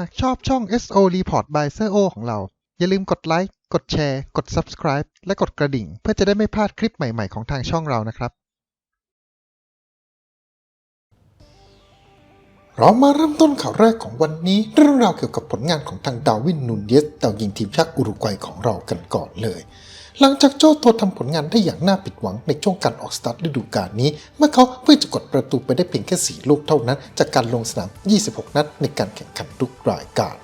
หากชอบช่อง SO Report by s โ o ของเรา อย่าลืมกดไลค์ กดแชร์ กด Subscribe และกดกระดิ่ง เพื่อจะได้ไม่พลาดคลิปใหม่ ๆ ของทางช่องเรานะครับ เรามาเริ่มต้นข่าวแรกของวันนี้ เรื่องราวเกี่ยวกับผลงานของทางดาวินนูนเยสดาวยิงทีมชาติอุรุกวัยของเรากันก่อนเลย หลังจากโจ้ตัวทำผลงานได้อย่างน่าผิดหวังในช่วงการออกสตาร์ทฤดูกาลนี้ เมื่อเขาเพิ่งจะกดประตูไปได้เพียงแค่ 4 ลูกเท่านั้น จากการลงสนาม 26 นัดในการแข่งขันทุกรายการ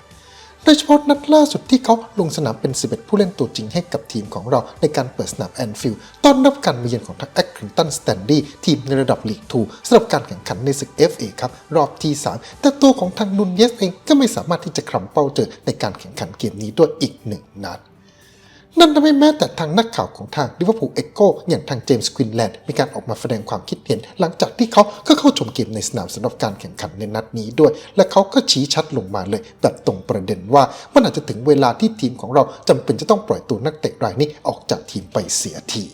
โดยเฉพาะนัดล่าสุดที่เขาลงสนามเป็น 11 ผู้เล่นตัวจริงให้กับทีมของเราในการเปิดสนามแอนฟิลด์ต้อนรับการมาเยือนของทางแอคคินตันสแตนดี้ทีมในระดับลีก2สำหรับการแข่งขันในศึก FA ครับ รอบที่ 3 แต่ตัวของทางนุนเยสเองก็ไม่สามารถที่จะคลำเป้าเจอในการแข่งขันเกมนี้ด้วยอีกหนึ่งนัด นั่นทำให้แม้แต่ทางนักข่าวของทางลิเวอร์พูลเอ็กโกอย่างทางเจมส์ควินแลนด์มีการออกมาแสดงความคิดเห็น หลังจากที่เขาก็เข้าชมเกมในสนามสำหรับการแข่งขันในนัดนี้ด้วย และเขาก็ชี้ชัดลงมาเลย แบบตรงประเด็นว่ามันอาจจะถึงเวลาที่ทีมของเราจำเป็นจะต้องปล่อยตัวนักเตะรายนี้ออกจากทีมไปเสียที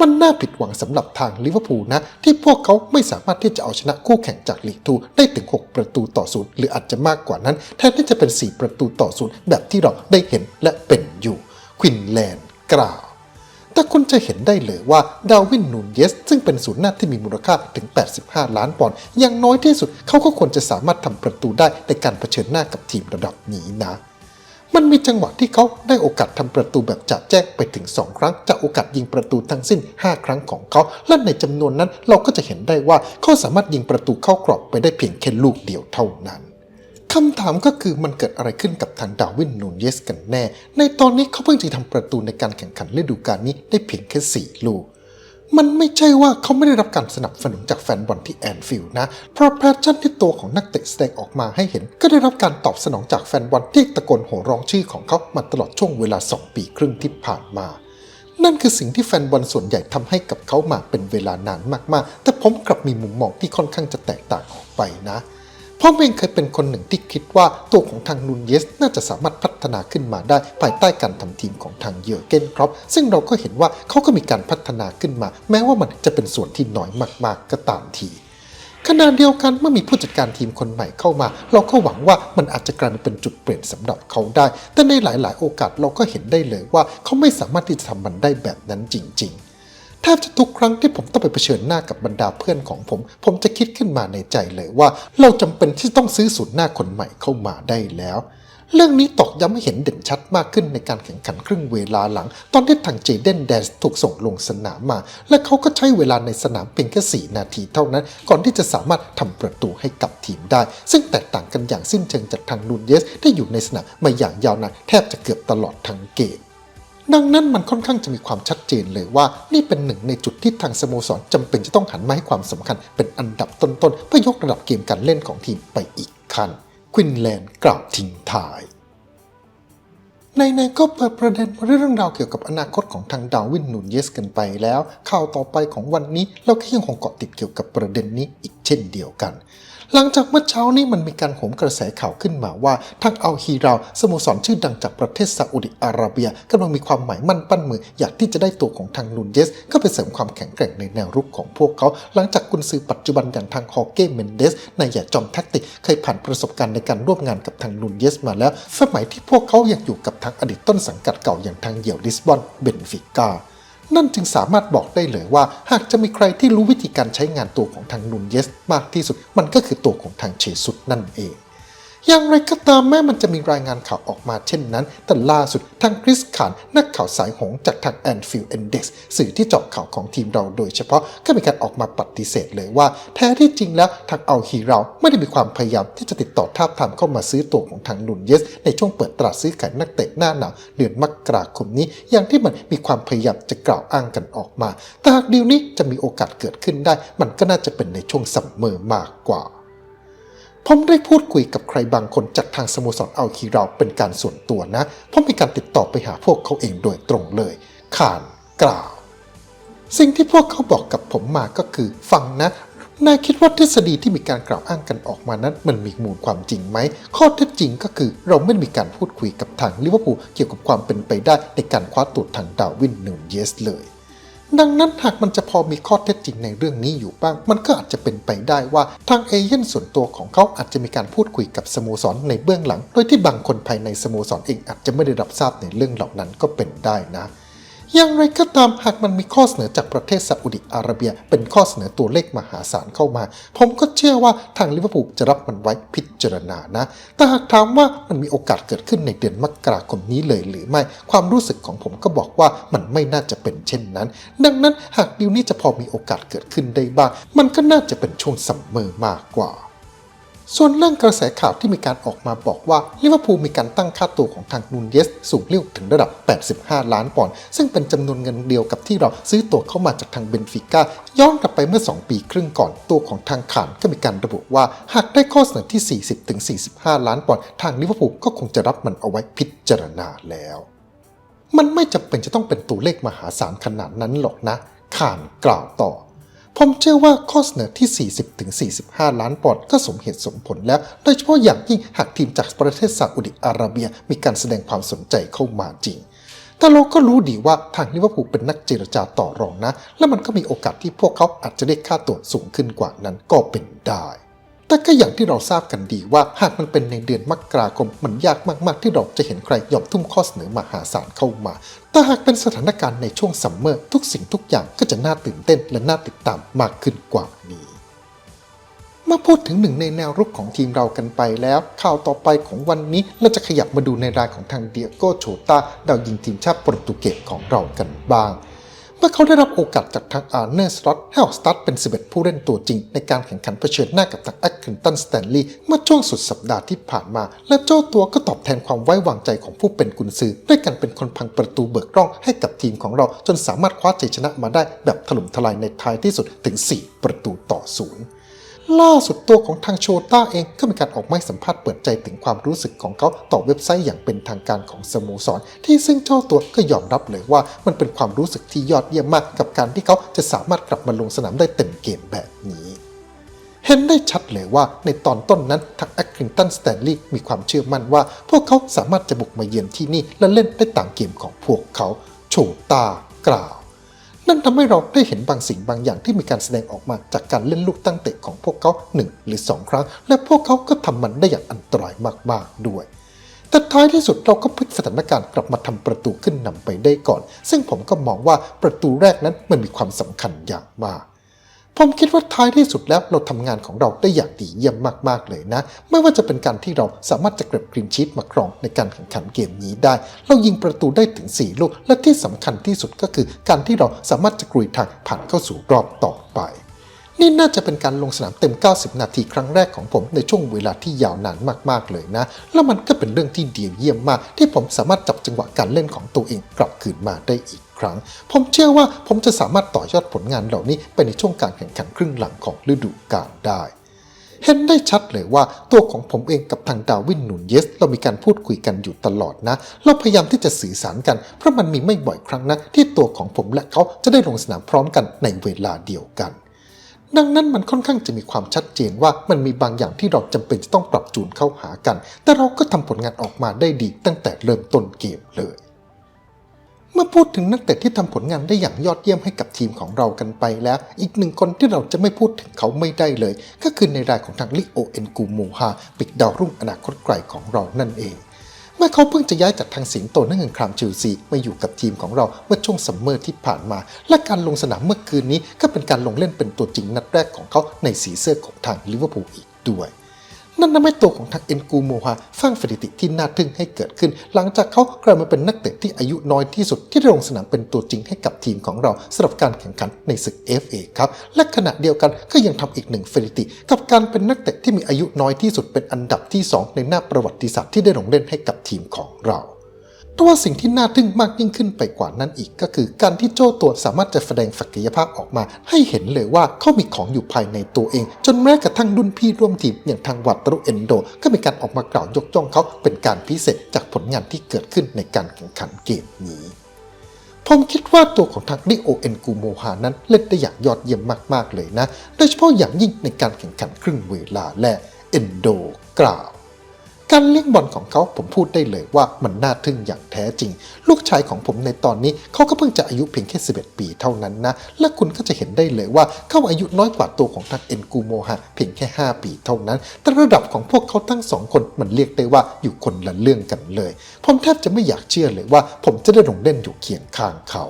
มันน่าผิดหวังสำหรับทางลิเวอร์พูลนะ ที่พวกเขาไม่สามารถที่จะเอาชนะคู่แข่งจากลีกทูได้ถึง 6 ประตูต่อศูนย์หรืออาจจะมากกว่านั้น แทนที่จะเป็น 4 ประตูต่อศูนย์แบบที่เราได้เห็นและเป็น ควินแลนด์กล่าว แต่คุณจะเห็นได้เลยว่าดาวินนูนเยส ซึ่งเป็นศูนย์หน้าที่มีมูลค่าถึง 85 ล้านปอนด์อย่างน้อยที่สุดเขาก็ควรจะสามารถทำประตูได้ในการเผชิญหน้ากับทีมระดับนี้นะมันมีจังหวะที่เขาได้โอกาสทำประตูแบบจะแจ้งไปถึง 2 ครั้งจากโอกาสยิงประตูทั้งสิ้น 5 ครั้งของเขา และในจำนวนนั้นเราก็จะเห็นได้ว่าเขาสามารถยิงประตูเข้ากรอบไปได้เพียงแค่ลูกเดียวเท่านั้น คำถามก็คือมันเกิดอะไรขึ้นกับทางดาวินนูนเยสกันแน่ ในตอนนี้เขาเพิ่งจะทำประตูในการแข่งขันฤดูกาลนี้ได้เพียงแค่ 4 ลูก มันไม่ใช่ว่าเขาไม่ได้รับการสนับสนุนจากแฟนบอลที่แอนฟิลด์นะ เพราะแพชชั่นที่ตัวของนักเตะแสดงออกมาให้เห็น ก็ได้รับการตอบสนองจากแฟนบอลที่ตะโกนโห่ร้องชื่อของเขามาตลอดช่วงเวลา 2 ปีครึ่งที่ผ่านมานั่นคือสิ่งที่แฟนบอลส่วนใหญ่ทำให้กับเขามาเป็นเวลานานมากๆ แต่ผมกลับมีมุมมองที่ค่อนข้างจะแตกต่างออกไปนะ พราะเองเคยเป็นคนหนึ่งที่คิดว่าตัวของทางนูนเยส น่าจะสามารถพัฒนาขึ้นมาได้ ภายใต้การทำทีมของทางเยอร์เกนครอปซึ่งเราก็เห็นว่าเขาก็มีการพัฒนาขึ้นมา แม้ว่ามันจะเป็นส่วนที่น้อยมากๆก็ตามทีขณะเดียวกันเมื่อมีผู้จัดการทีมคนใหม่เข้ามา เราก็หวังว่ามันอาจจะกลายเป็นจุดเปลี่ยนสำหรับเขาได้ แต่ในหลาย ๆ โอกาสเราก็เห็นได้เลยว่าเขาไม่สามารถที่จะทำมันได้แบบนั้นจริง ๆ แทบจะทุกครั้งที่ผมต้องไปเผชิญหน้ากับบรรดาเพื่อนของผม ผมจะคิดขึ้นมาในใจเลยว่า เราจำเป็นที่ต้องซื้อศูนย์หน้าคนใหม่เข้ามาได้แล้ว เรื่องนี้ตอกย้ำให้เห็นเด่นชัดมากขึ้นในการแข่งขันครึ่งเวลาหลัง ตอนที่ทางเจเดนแดนส์ถูกส่งลงสนามมา และเขาก็ใช้เวลาในสนามเพียงแค่4นาทีเท่านั้น ก่อนที่จะสามารถทำประตูให้กับทีมได้ ซึ่งแตกต่างกันอย่างสิ้นเชิงจากทางนูนเยสที่อยู่ในสนามมาอย่างยาวนานแทบจะเกือบตลอดทั้งเกม ดังนั้นมันค่อนข้างจะมีความชัดเจนเลยว่า นี่เป็นหนึ่งในจุดที่ทางสโมสรจำเป็นจะต้องหันมาให้ความสำคัญเป็นอันดับต้นๆ เพื่อยกระดับเกมการเล่นของทีมไปอีกขั้นควินแลนด์กล่าวทิ้งท้ายในๆก็เปิดประเด็นเรื่องราวเกี่ยวกับอนาคตของทางดาวินนูนเยสกันไปแล้ว ข่าวต่อไปของวันนี้เราก็ยังคงเกาะติดเกี่ยวกับประเด็นนี้อีกเช่นเดียวกัน หลังจากเมื่อเช้านี้มันมีการโหมกระแสข่าวขึ้นมาว่าทางอัลฮีราสโมสรชื่อดังจากประเทศซาอุดิอาระเบียกำลังมีความหมายมั่นปั้นมือ อยากที่จะได้ตัวของทางนูนเยสเข้าไปเสริมความแข็งแกร่งในแนวรุกของพวกเขา หลังจากกุนซือปัจจุบันอย่างทางฮอเก้เมนเดสนายใหญ่จอมแท็กติกเคยผ่านประสบการณ์ในการร่วมงานกับทางนูนเยสมาแล้ว สมัยที่พวกเขายังอยู่กับทางอดีตต้นสังกัดเก่าอย่างทางเหยี่ยวลิสบอนเบนฟิก้า นั่นจึงสามารถบอกได้เลยว่า หากจะมีใครที่รู้วิธีการใช้งานตัวของทางนูนเยสมากที่สุด มันก็คือตัวของทางเชสุดนั่นเอง อย่างไรก็ตามแม้มันจะมีรายงานข่าวออกมาเช่นนั้น แต่ล่าสุดทางคริสขานนักข่าวสายหงจากทาง Anfield Index สื่อที่เจาะข่าวของทีมเราโดยเฉพาะก็มีการออกมาปฏิเสธเลยว่า แท้ที่จริงแล้วทางเอาฮีเราไม่ได้มีความพยายามที่จะติดต่อทาบทามเข้ามาซื้อตัวของทางนุนเยส ในช่วงเปิดตลาดซื้อขายนักเตะหน้าหนาวเดือนมกราคมนี้ อย่างที่มันมีความพยายามจะกล่าวอ้างกันออกมา แต่หากดีลนี้จะมีโอกาสเกิดขึ้นได้ มันก็น่าจะเป็นในช่วงซัมเมอร์มากกว่า ผมได้พูดคุยกับใครบางคนจากทางสโมสรอัลคีเราเป็นการส่วนตัวนะเพราะมีการติดต่อไปหาพวกเขาเองโดยตรงเลยขานกล่าว สิ่งที่พวกเขาบอกกับผมมาก็คือ ฟังนะนายคิดว่าทฤษฎีที่มีการกล่าวอ้างกันออกมานั้น มันมีมูลความจริงไหม ข้อเท็จจริงก็คือ เราไม่ได้มีการพูดคุยกับทางลิเวอร์พูลเกี่ยวกับความเป็นไปได้ในการคว้าตัวทางดาวินนูนเยสเลย ดังนั้นหากมันจะพอมีข้อเท็จจริงในเรื่องนี้อยู่บ้าง มันก็อาจจะเป็นไปได้ว่าทางเอเย่นส่วนตัวของเขาอาจจะมีการพูดคุยกับสโมสรในเบื้องหลัง โดยที่บางคนภายในสโมสรเองอาจจะไม่ได้รับทราบในเรื่องเหล่านั้นก็เป็นได้นะ อย่างไรก็ตามหากมันมีข้อเสนอจากประเทศซาอุดิอาระเบีย เป็นข้อเสนอตัวเลขมหาศาลเข้ามา ผมก็เชื่อว่าทางลิเวอร์พูลจะรับมันไว้พิจารณานะ แต่หากถามว่ามันมีโอกาสเกิดขึ้นในเดือนมกราคมนี้เลยหรือไม่ ความรู้สึกของผมก็บอกว่ามันไม่น่าจะเป็นเช่นนั้น ดังนั้นหากดีลนี้จะพอมีโอกาสเกิดขึ้นได้บ้าง มันก็น่าจะเป็นช่วงซัมเมอร์มากกว่า ส่วนเรื่องกระแสข่าวที่มีการออกมาบอกว่าลิเวอร์พูลมีการตั้งค่าตัวของทางนูนเยสสูงเลี้ยวถึงระดับ 85 ล้านปอนด์ซึ่งเป็นจำนวนเงินเดียวกับที่เราซื้อตัวเข้ามาจากทางเบนฟิก้าย้อนกลับไปเมื่อ 2 ปีครึ่งก่อนตัวของทางขานก็มีการระบุว่า หากได้ข้อเสนอที่ 40-45 ล้านปอนด์ทางลิเวอร์พูลก็คงจะรับมันเอาไว้พิจารณาแล้ว มันไม่จำเป็นจะต้องเป็นตัวเลขมหาศาลขนาดนั้นหรอกนะข่านกล่าวต่อ ผมเชื่อว่าข้อเสนอที่ 40-45 ล้านปอนด์ก็สมเหตุสมผลแล้ว โดยเฉพาะอย่างยิ่งหากทีมจากประเทศซาอุดิอาระเบียมีการแสดงความสนใจเข้ามาจริง แต่เราก็รู้ดีว่าทางลิเวอร์พูลเป็นนักเจรจาต่อรองนะ และมันก็มีโอกาสที่พวกเขาอาจจะได้ค่าตัวสูงขึ้นกว่านั้นก็เป็นได้ แต่ก็อย่างที่เราทราบกันดีว่าหากมันเป็นในเดือนมกราคมมันยากมาก ๆ ที่เราจะเห็นใครยอมทุ่มข้อเสนอมหาศาลเข้ามา แต่หากเป็นสถานการณ์ในช่วงซัมเมอร์ทุกสิ่งทุกอย่างก็จะน่าตื่นเต้นและน่าติดตามมากขึ้นกว่านี้เมื่อพูดถึงหนึ่งในแนวรุกของทีมเรากันไปแล้ว ข่าวต่อไปของวันนี้เราจะขยับมาดูในรายของทางเดียโกโชตาดาวยิงทีมชาติโปรตุเกสของเรากันบ้าง เมื่อเขาได้รับโอกาสจากทางอาร์เนอร์สล็อตให้ออกสตาร์ทเป็น 11 ผู้เล่นตัวจริง ในการแข่งขันเผชิญหน้ากับทางแอคคินตันสแตนลีย์เมื่อช่วงสุดสัปดาห์ที่ผ่านมา และเจ้าตัวก็ตอบแทนความไว้วางใจของผู้เป็นกุนซือ ด้วยการเป็นคนพังประตูเบิกร่องให้กับทีมของเราจนสามารถคว้าชัยชนะมาได้แบบถล่มทลายในท้ายที่สุดถึง 4 ประตูต่อศูนย์ ล่าสุดตัวของทางโชต้าเองก็มีการออกมาสัมภาษณ์เปิดใจถึงความรู้สึกของเขาต่อเว็บไซต์อย่างเป็นทางการของสโมสร ที่ซึ่งเจ้าตัวก็ยอมรับเลยว่ามันเป็นความรู้สึกที่ยอดเยี่ยมมากกับการที่เขาจะสามารถกลับมาลงสนามได้เต็มเกมแบบนี้เห็นได้ชัดเลยว่าในตอนต้นนั้นทางแอคคินตันสแตนลีย์มีความเชื่อมั่นว่า พวกเขาสามารถจะบุกมาเยือนที่นี่และเล่นได้ตามเกมของพวกเขา โชต้ากล่าว นั่นทำให้เราได้เห็นบางสิ่งบางอย่างที่มีการแสดงออกมาจากการเล่นลูกตั้งเตะของพวกเขาหนึ่งหรือสองครั้ง และพวกเขาก็ทำมันได้อย่างอันตรายมากๆด้วย แต่ท้ายที่สุดเราก็พลิกสถานการณ์กลับมาทำประตูขึ้นนำไปได้ก่อน ซึ่งผมก็มองว่าประตูแรกนั้นมันมีความสำคัญอย่างมาก ผมคิดว่าท้ายที่สุดแล้วเราทำงานของเราได้อย่างดีเยี่ยมมากๆเลยนะ ไม่ว่าจะเป็นการที่เราสามารถจะเก็บกรีนชีตมาครองในการแข่งขันเกมนี้ได้ เรายิงประตูได้ถึง 4 ลูก และที่สำคัญที่สุดก็คือ การที่เราสามารถจะกรุยทางผ่านเข้าสู่รอบต่อไปนี่น่าจะเป็นการลงสนามเต็ม 90 นาทีครั้งแรกของผมในช่วงเวลาที่ยาวนานมากๆเลยนะ แล้วมันก็เป็นเรื่องที่ดีเยี่ยมมาก ที่ผมสามารถจับจังหวะการเล่นของตัวเองกลับคืนมาได้อีก ครั้ง ผมเชื่อว่าผมจะสามารถต่อยอดผลงานเหล่านี้ไปในช่วงการแข่งขันครึ่งหลังของฤดูกาลได้ เห็นได้ชัดเลยว่าตัวของผมเองกับทางดาวินนูนเยส เรามีการพูดคุยกันอยู่ตลอดนะ เราพยายามที่จะสื่อสารกัน เพราะมันมีไม่บ่อยครั้งนะที่ตัวของผมและเขาจะได้ลงสนามพร้อมกันในเวลาเดียวกันดังนั้นมันค่อนข้างจะมีความชัดเจนว่ามันมีบางอย่างที่เราจำเป็นจะต้องปรับจูนเข้าหากัน แต่เราก็ทำผลงานออกมาได้ดีตั้งแต่เริ่มต้นเกมเลย มื่อพูดถึงนักเตะที่ทำผลงานได้อย่างยอดเยี่ยมให้กับทีมของเรากันไปแล้ว อีกหนึ่งคนที่เราจะไม่พูดถึงเขาไม่ได้เลย ก็คือในรายของทางลิโอเอ็นกูโมฮาปิกดาวรุ่งอนาคตไกลของเรานั่นเองเมื่อเขาเพิ่งจะย้ายจากทางสิงโตนักเงินครามเชลซีมาอยู่กับทีมของเราเมื่อช่วงซัมเมอร์ที่ผ่านมา และการลงสนามเมื่อคืนนี้ก็เป็นการลงเล่นเป็นตัวจริงนัดแรกของเขาในสีเสื้อของทางลิเวอร์พูลอีกด้วย นั่นทำให้ตัวของทักเอ็นกูโมฮาสร้างสถิติที่น่าทึ่งให้เกิดขึ้น หลังจากเขากลายมาเป็นนักเตะที่อายุน้อยที่สุดที่ได้ลงสนามเป็นตัวจริงให้กับทีมของเราสำหรับการแข่งขันในศึก FA ครับและขณะเดียวกันก็ยังทำอีกหนึ่งสถิติ กับการเป็นนักเตะที่มีอายุน้อยที่สุดเป็นอันดับที่ 2 ในหน้าประวัติศาสตร์ที่ได้ลงเล่นให้กับทีมของเรา แต่ว่าสิ่งที่น่าทึ่งมากยิ่งขึ้นไปกว่านั้นอีกก็คือ การที่โจ้ตัวสามารถจะแสดงศักยภาพออกมา ให้เห็นเลยว่าเขามีของอยู่ภายในตัวเอง จนแม้กระทั่งรุ่นพี่ร่วมทีมอย่างทางวัตรุเอนโด ก็มีการออกมากล่าวยกย่องเขาเป็นการพิเศษจากผลงานที่เกิดขึ้นในการแข่งขันเกมนี้ผมคิดว่าตัวของทางริโอเอ็นกูโมฮานั้นเล่นได้อย่างยอดเยี่ยมมาก ๆ เลยนะ โดยเฉพาะอย่างยิ่งในการแข่งขันครึ่งเวลาและเอนโดกล่าว การเลี้ยงบอลของเขาผมพูดได้เลยว่ามันน่าทึ่งอย่างแท้จริง ลูกชายของผมในตอนนี้เขาก็เพิ่งจะอายุเพียงแค่ 11 ปีเท่านั้นนะ และคุณก็จะเห็นได้เลยว่าเขาอายุน้อยกว่าตัวของทางเอ็นกูโมฮะเพียงแค่ 5 ปีเท่านั้น แต่ระดับของพวกเขาทั้งสองคนมันเรียกได้ว่าอยู่คนละเรื่องกันเลย ผมแทบจะไม่อยากเชื่อเลยว่า ผมจะได้ลงเล่นอยู่เคียงข้างเขา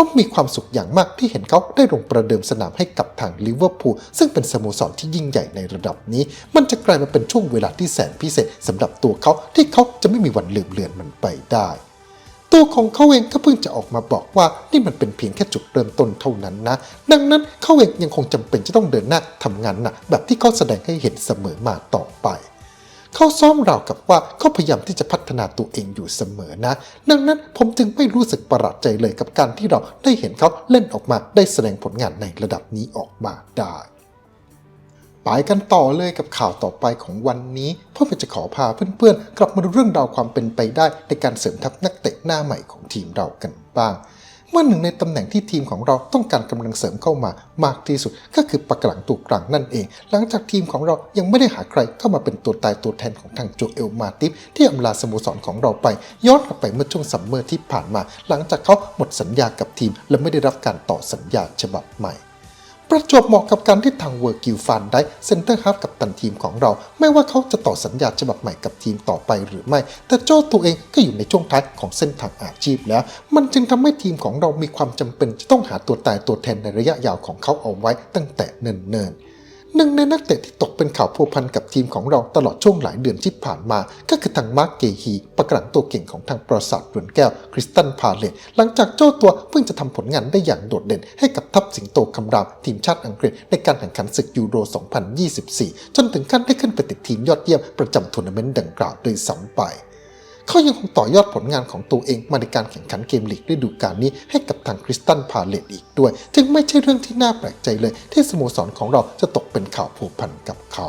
ผมมีความสุขอย่างมากที่เห็นเขาได้ลงประเดิมสนามให้กับทางลิเวอร์พูลซึ่งเป็นสโมสรที่ยิ่งใหญ่ในระดับนี้ มันจะกลายมาเป็นช่วงเวลาที่แสนพิเศษสำหรับตัวเขาที่เขาจะไม่มีวันลืมเลือนมันไปได้ ตัวของเขาเองก็เพิ่งจะออกมาบอกว่านี่มันเป็นเพียงแค่จุดเริ่มต้นเท่านั้นนะ ดังนั้นเขาเองยังคงจำเป็นจะต้องเดินหน้าทำงานหนักแบบที่เขาแสดงให้เห็นเสมอมาต่อไป เขาซ้อมเรากับว่าเขาพยายามที่จะพัฒนาตัวเองอยู่เสมอนะ ดังนั้นผมจึงไม่รู้สึกประหลาดใจเลยกับการที่เราได้เห็นเขาเล่นออกมาได้แสดงผลงานในระดับนี้ออกมาได้ไปกันต่อเลยกับข่าวต่อไปของวันนี้เพื่อจะขอพาเพื่อนๆ กลับมาดูเรื่องราวความเป็นไปได้ในการเสริมทัพนักเตะหน้าใหม่ของทีมเรากันบ้าง เมื่อหนึ่งในตำแหน่งที่ทีมของเราต้องการกำลังเสริมเข้ามามากที่สุด ก็คือปากหลังตัวกลางนั่นเอง หลังจากทีมของเรายังไม่ได้หาใครเข้ามาเป็นตัวตายตัวแทนของทางโจเอลมาติฟที่อำลาสโมสรของเราไป ย้อนกลับไปเมื่อช่วงซัมเมอร์ที่ผ่านมา หลังจากเขาหมดสัญญากับทีม และไม่ได้รับการต่อสัญญาฉบับใหม่ ประจวบเหมาะกับการที่ทางเวอร์กิลฟันได้เซนเตอร์ฮาฟกับตันทีมของเรา ไม่ว่าเขาจะต่อสัญญาฉบับใหม่กับทีมต่อไปหรือไม่ แต่โจ้ตัวเองก็อยู่ในช่วงท้ายของเส้นทางอาชีพแล้ว มันจึงทำให้ทีมของเรามีความจำเป็นจะต้องหาตัวตายตัวแทนในระยะยาวของเขาเอาไว้ตั้งแต่เนิ่นๆ หนึ่งในนักเตะที่ตกเป็นข่าวพัวพันกับทีมของเราตลอดช่วงหลายเดือนที่ผ่านมา ก็คือทางมาร์กเกฮีประกลังตัวเก่งของทางปราสาทรวนแก้วคริสตันพาเลตหลังจากเจ้าตัวเพิ่งจะทำผลงานได้อย่างโดดเด่น ให้กับทัพสิงโตคำรามทีมชาติอังกฤษในการแข่งขันศึกยูโร 2024 จนถึงขั้นได้ขึ้นไปติดทีมยอดเยี่ยมประจำทัวร์นาเมนต์ดังกล่าวโดยซ้ำไป เขายังคงต่อยอดผลงานของตัวเองมาในการแข่งขันเกมลีกฤดูกาลนี้ให้กับทางคริสตันพาเลตอีกด้วย จึงไม่ใช่เรื่องที่น่าแปลกใจเลย ที่สโมสรของเราจะตกเป็นข่าวผูกพันกับเขา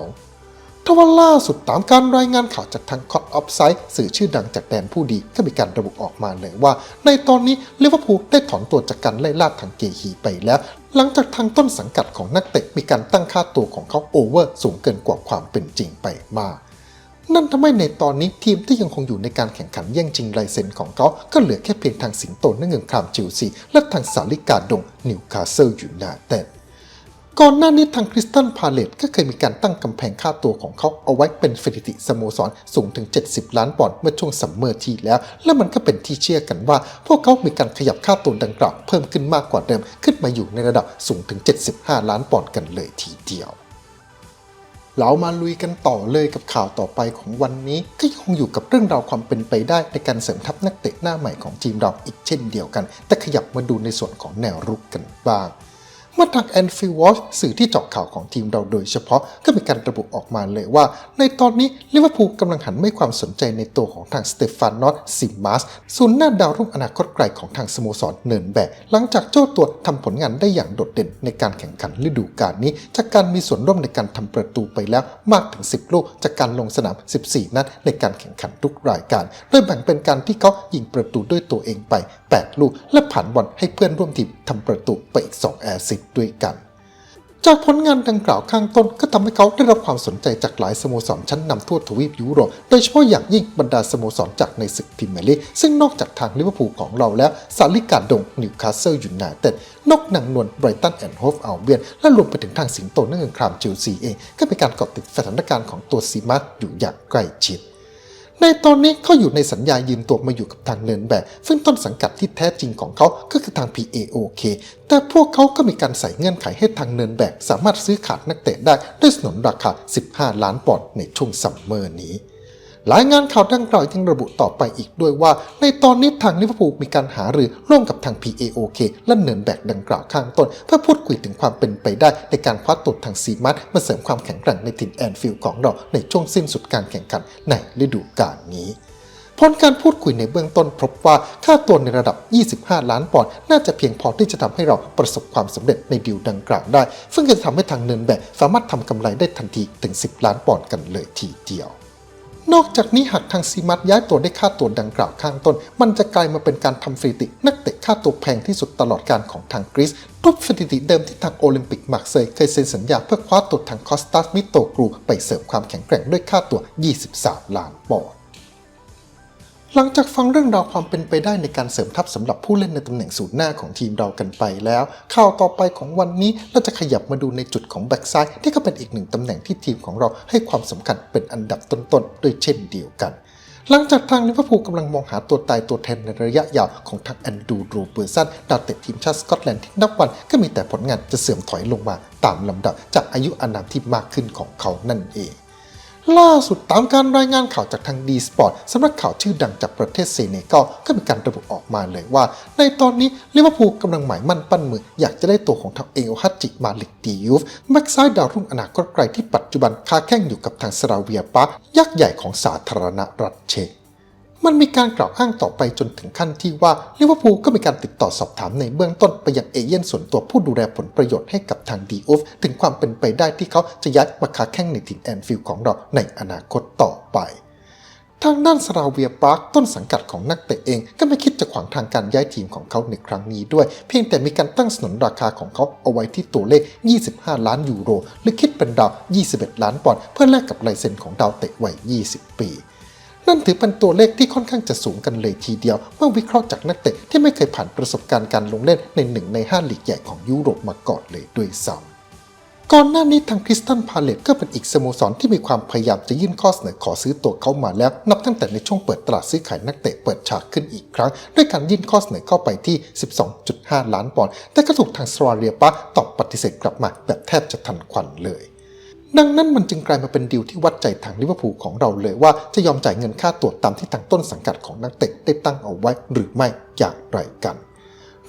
ทว่าล่าสุดตามการรายงานข่าวจากทางคอตออฟไซด์สื่อชื่อดังจากแดนผู้ดีก็มีการระบุออกมาเลยว่า ในตอนนี้ลิเวอร์พูลได้ถอนตัวจากการไล่ล่าทางเกฮีไปแล้ว หลังจากทางต้นสังกัดของนักเตะมีการตั้งค่าตัวของเขาโอเวอร์สูงเกินกว่าความเป็นจริงไปมาก นั่นทำให้ในตอนนี้ทีมที่ยังคงอยู่ในการแข่งขันแย่งชิงลายเซ็นของเขา ก็เหลือแค่เพียงทางสิงโตนั่งเงินครามจิลซี และทางสาลิกาดงนิวคาสเซิลยูไนเต็ดก่อนหน้านี้ทางคริสตันพาเลตก็เคยมีการตั้งกำแพงค่าตัวของเขาเอาไว้เป็นสถิติสโมสรสูงถึง 70 ล้านปอนด์เมื่อช่วงซัมเมอร์ที่แล้ว และมันก็เป็นที่เชื่อกันว่า พวกเขามีการขยับค่าตัวดังกล่าวเพิ่มขึ้นมากกว่าเดิม ขึ้นมาอยู่ในระดับสูงถึง 75 ล้านปอนด์กันเลยทีเดียว เรามาลุยกันต่อเลยกับข่าวต่อไปของวันนี้ก็ยังคงอยู่กับเรื่องราวความเป็นไปได้ในการเสริมทัพนักเตะหน้าใหม่ของทีมเราอีกเช่นเดียวกัน แต่ขยับมาดูในส่วนของแนวรุกกันบ้าง เมื่อทางแอนฟิลวอชสื่อที่เจาะข่าวของทีมเราโดยเฉพาะก็มีการระบุออกมาเลยว่า ในตอนนี้ลิเวอร์พูลกำลังหันไม่ความสนใจในตัวของทางสเตฟานนอสซิมมาสศูนย์หน้าดาวรุ่งอนาคตไกลของทางสโมสรเนินแบกหลังจากเจ้าตัวทำผลงานได้อย่างโดดเด่นในการแข่งขันฤดูกาลนี้ จากการมีส่วนร่วมในการทำประตูไปแล้วมากถึง 10 ลูก จากการลงสนาม 14 นัดในการแข่งขันทุกรายการ โดยแบ่งเป็นการที่เขายิงประตูด้วยตัวเองไป 8 ลูก และผ่านบอลให้เพื่อนร่วมทีมทำประตูไปอีก 2 แอร์ซิสด้วยกัน จากผลงานดังกล่าวข้างต้นก็ทำให้เขาได้รับความสนใจจากหลายสโมสรชั้นนำทั่วทวีปยุโรป โดยเฉพาะอย่างยิ่งบรรดาสโมสรจากในศึกพรีเมียร์ลีกซึ่งนอกจากทางลิเวอร์พูลของเราแล้วซาลิกาดงนิวคาสเซิลยูไนเต็ดนกหนังนวลไบรตันแอนด์โฮฟอัลเบียนและรวมไปถึงทางสิงโตนั่งเงินครามจิลซีเอง ก็เป็นการเกาะติดสถานการณ์ของตัวซีมาร์อยู่อย่างใกล้ชิด ในตอนนี้เขาอยู่ในสัญญายืมตัวมาอยู่กับทางเนินแบกซึ่งต้นสังกัดที่แท้จริงของเขาก็คือทาง PAOK แต่พวกเขาก็มีการใส่เงื่อนไขให้ทางเนินแบกสามารถซื้อขาดนักเตะได้ด้วยสนนราคา 15 ล้านปอนด์ในช่วงซัมเมอร์นี้ รายงานข่าวดังกล่าวยังระบุต่อไปอีกด้วยว่า ในตอนนี้ทางลิเวอร์พูลมีการหารือร่วมกับทาง PAOK และเนินแบกดังกล่าวข้างต้น เพื่อพูดคุยถึงความเป็นไปได้ในการคว้าตัวทางซีมัสมาเสริมความแข็งแกร่งในถิ่นแอนฟิลด์ของเราในช่วงสิ้นสุดการแข่งขันในฤดูกาลนี้ผลการพูดคุยในเบื้องต้นพบว่าค่าตัวในระดับ 25 ล้านปอนด์น่าจะเพียงพอที่จะทำให้เราประสบความสำเร็จในดีลดังกล่าวได้ ซึ่งจะทำให้ทางเนินแบกสามารถทำกำไรได้ทันทีถึง 10 ล้านปอนด์กันเลยทีเดียว นอกจากนี้หากทางซีมัตย้ายตัวได้ค่าตัวดังกล่าวข้างต้น มันจะกลายมาเป็นการทำสถิติ นักเตะค่าตัวแพงที่สุดตลอดการของทางกรีซทุบสถิติเดิมที่ทางโอลิมปิกมาร์เซย์เคยเซ็นสัญญาเพื่อคว้าตัวทางคอสตาสมิโตกรูไปเสริมความแข็งแกร่งด้วยค่าตัว 23 ล้านปอนด์ หลังจากฟังเรื่องราวความเป็นไปได้ในการเสริมทัพสำหรับผู้เล่นในตำแหน่งศูนย์หน้าของทีมเรากันไปแล้ว ข่าวต่อไปของวันนี้เราจะขยับมาดูในจุดของแบ็กซ้ายที่ก็เป็นอีกหนึ่งตำแหน่งที่ทีมของเราให้ความสำคัญเป็นอันดับต้นๆด้วยเช่นเดียวกันหลังจากทางลิเวอร์พูลกำลังมองหาตัวตายตัวแทนในระยะยาวของทางแอนดรูโรเบอร์สันดาวเตะทีมชาติสกอตแลนด์ที่นับวันก็มีแต่ผลงานจะเสื่อมถอยลงมาตามลำดับจากอายุอานามที่มากขึ้นของเขานั่นเอง ล่าสุดตามการรายงานข่าวจากทางดีสปอร์ตสำนักข่าวชื่อดังจากประเทศเซเนกัลก็มีการระบุออกมาเลยว่า ในตอนนี้ลิเวอร์พูลกำลังหมายมั่นปั้นมือ อยากจะได้ตัวของทางเอลฮัตจิมาลิกดียูฟแบ็กซ้ายดาวรุ่งอนาคตไกลที่ปัจจุบันค้าแข่งอยู่กับทางสราเวียปาร์ยักษ์ใหญ่ของสาธารณรัฐเช็ก มันมีการกล่าวอ้างต่อไปจนถึงขั้นที่ว่าลิเวอร์พูลก็มีการติดต่อสอบถามในเบื้องต้นไปยังเอเย่นส่วนตัวผู้ดูแลผลประโยชน์ให้กับทางดีอฟถึงความเป็นไปได้ที่เขาจะย้ายมาค้าแข่งในทีมแอนฟิลด์ของเราในอนาคตต่อไปทางด้านสราเวียปาร์คต้นสังกัดของนักเตะเองก็ไม่คิดจะขวางทางการย้ายทีมของเขาในครั้งนี้ด้วย เพียงแต่มีการตั้งสนนราคาของเขาเอาไว้ที่ตัวเลข 25 ล้านยูโร หรือคิดเป็นดาว 21 ล้านปอนด์เพื่อแลกกับลายเซ็นของดาวเตะวัย 20 ปี นั่นถือเป็นตัวเลขที่ค่อนข้างจะสูงกันเลยทีเดียว เมื่อวิเคราะห์จากนักเตะที่ไม่เคยผ่านประสบการณ์การลงเล่นในหนึ่งในห้าลีกใหญ่ของยุโรปมาก่อนเลยด้วยซ้ำก่อนหน้านี้ทางคริสตันพาเลตก็เป็นอีกสโมสรที่มีความพยายามจะยื่นข้อเสนอขอซื้อตัวเขามาแล้ว นับตั้งแต่ในช่วงเปิดตลาดซื้อขายนักเตะเปิดฉากขึ้นอีกครั้ง ด้วยการยื่นข้อเสนอเข้าไปที่ 12.5 ล้านปอนด์แต่ก็ถูกทางสวาเรียปะตอบปฏิเสธกลับมาแบบแทบจะทันควันเลย ดังนั้นมันจึงกลายมาเป็นดีลที่วัดใจทางลิเวอร์พูลของเราเลยว่าจะยอมจ่ายเงินค่าตัวตามที่ทางต้นสังกัดของนักเตะได้ตั้งเอาไว้หรือไม่อย่างไรกัน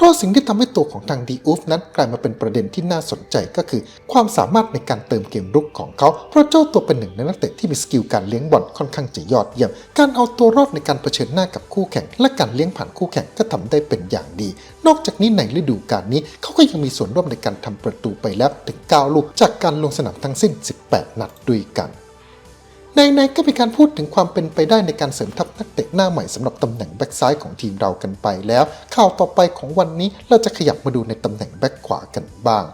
เพราะสิ่งที่ทำให้ตัวของทางดีอูฟนั้นกลายมาเป็นประเด็นที่น่าสนใจก็คือ ความสามารถในการเติมเกมรุกของเขา เพราะเจ้าตัวเป็นหนึ่งในนักเตะที่มีสกิลการเลี้ยงบอลค่อนข้างจะยอดเยี่ยม การเอาตัวรอดในการเผชิญหน้ากับคู่แข่ง และการเลี้ยงผ่านคู่แข่งก็ทำได้เป็นอย่างดี นอกจากนี้ในฤดูกาลนี้เขาก็ยังมีส่วนร่วมในการทำประตูไปแล้วถึง 9 ลูกจากการลงสนามทั้งสิ้น 18 นัดด้วยกัน ในๆก็มีการพูดถึงความเป็นไปได้ในการเสริมทัพนักเตะหน้าใหม่สำหรับตำแหน่งแบ็กซ้ายของทีมเรากันไปแล้ว ข่าวต่อไปของวันนี้เราจะขยับมาดูในตำแหน่งแบ็กขวากันบ้าง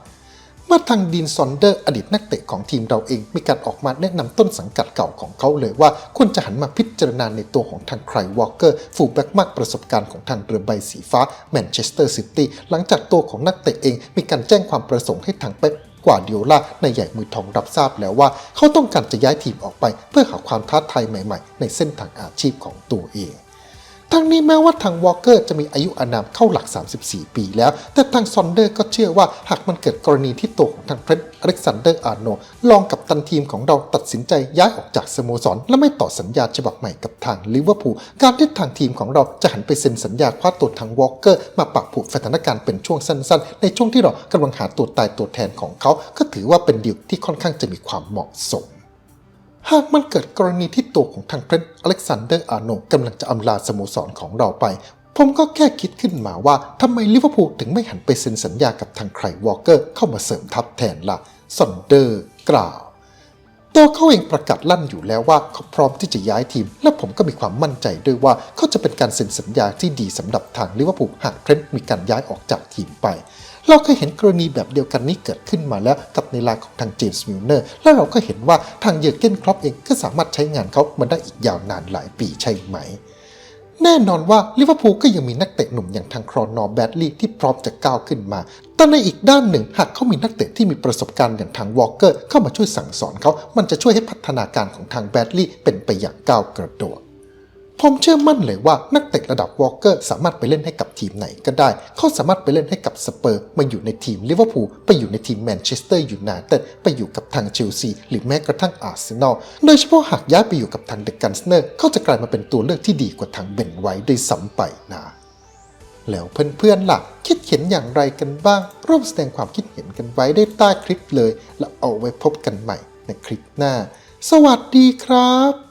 เมื่อทางดีนซอนเดอร์อดีตนักเตะของทีมเราเองมีการออกมาแนะนำต้นสังกัดเก่าของเขาเลยว่าควรจะหันมาพิจารณาในตัวของทางไครวอลเกอร์ฟูลแบ็กมากประสบการณ์ของทางเรือใบสีฟ้าแมนเชสเตอร์ซิตี้หลังจากตัวของนักเตะเองมีการแจ้งความประสงค์ให้ทางเป๊ป กว่าดิโอล่าในใหญ่มือทองรับทราบแล้วว่า เขาต้องการจะย้ายทีมออกไปเพื่อหาความท้าทายใหม่ๆ ในเส้นทางอาชีพของตัวเอง ทั้งนี้แม้ว่าทางวอลเกอร์จะมีอายุอานามเข้าหลัก 34 ปีแล้ว แต่ทางซอนเดอร์ก็เชื่อว่าหากมันเกิดกรณีที่ตัวของทางเพรสอเล็กซานเดอร์อาร์โนลองกับตันทีมของเราตัดสินใจย้ายออกจากสโมสร และไม่ต่อสัญญาฉบับใหม่กับทางลิเวอร์พูลการที่ทางทีมของเราจะหันไปเซ็นสัญญาคว้าตัวทางวอลเกอร์มาปรับผูกสถานการณ์เป็นช่วงสั้นๆ ในช่วงที่เรากำลังหาตัวตายตัวแทนของเขา ก็ถือว่าเป็นดีลที่ค่อนข้างจะมีความเหมาะสม หากมันเกิดกรณีที่ตัวของทางเพรนอเล็กซานเดอร์อาร์โนกำลังจะอำลาสโมสรของเราไป ผมก็แค่คิดขึ้นมาว่าทำไมลิเวอร์พูลถึงไม่หันไปเซ็นสัญญากับทางใครวอลเกอร์เข้ามาเสริมทัพแทนละ่ะซอนเดอร์กล่าวตัวเขาเองประกาศลั่นอยู่แล้วว่าเขาพร้อมที่จะย้ายทีม และผมก็มีความมั่นใจด้วยว่าเขาจะเป็นการเซ็นสัญญาที่ดีสำหรับทางลิเวอร์พูลหากเทรนต์มีการย้ายออกจากทีมไป เราเคยเห็นกรณีแบบเดียวกันนี้เกิดขึ้นมาแล้วกับในลายของทางเจมส์มิลเนอร์ และเราก็เห็นว่าทางเยอร์เกนครอปเองก็สามารถใช้งานเขามาได้อีกยาวนานหลายปีใช่ไหม แน่นอนว่าลิเวอร์พูลก็ยังมีนักเตะหนุ่มอย่างทางครอนอร์แบดลีย์ที่พร้อมจะก้าวขึ้นมาแต่ในอีกด้านหนึ่งหากเขามีนักเตะที่มีประสบการณ์อย่างทางวอลเกอร์เข้ามาช่วยสั่งสอนเขา มันจะช่วยให้พัฒนาการของทางแบดลีย์เป็นไปอย่างก้าวกระโดด ผมเชื่อมั่นเลยว่านักเตะระดับวอลเกอร์สามารถไปเล่นให้กับทีมไหนก็ได้ เขาสามารถไปเล่นให้กับสเปอร์ มาอยู่ในทีมลิเวอร์พูล ไปอยู่ในทีมแมนเชสเตอร์ยูไนเต็ด ไปอยู่กับทางเชลซี หรือแม้กระทั่งอาร์เซนอล โดยเฉพาะหากย้ายไปอยู่กับทางเดอะกันสเนอร์ เขาจะกลายมาเป็นตัวเลือกที่ดีกว่าทางเบนไว้ด้วยซ้ำไปนะแล้วเพื่อนๆล่ะ คิดเห็นอย่างไรกันบ้าง ร่วมแสดงความคิดเห็นกันไว้ได้ใต้คลิปเลย แล้วเอาไว้พบกันใหม่ในคลิปหน้า สวัสดีครับ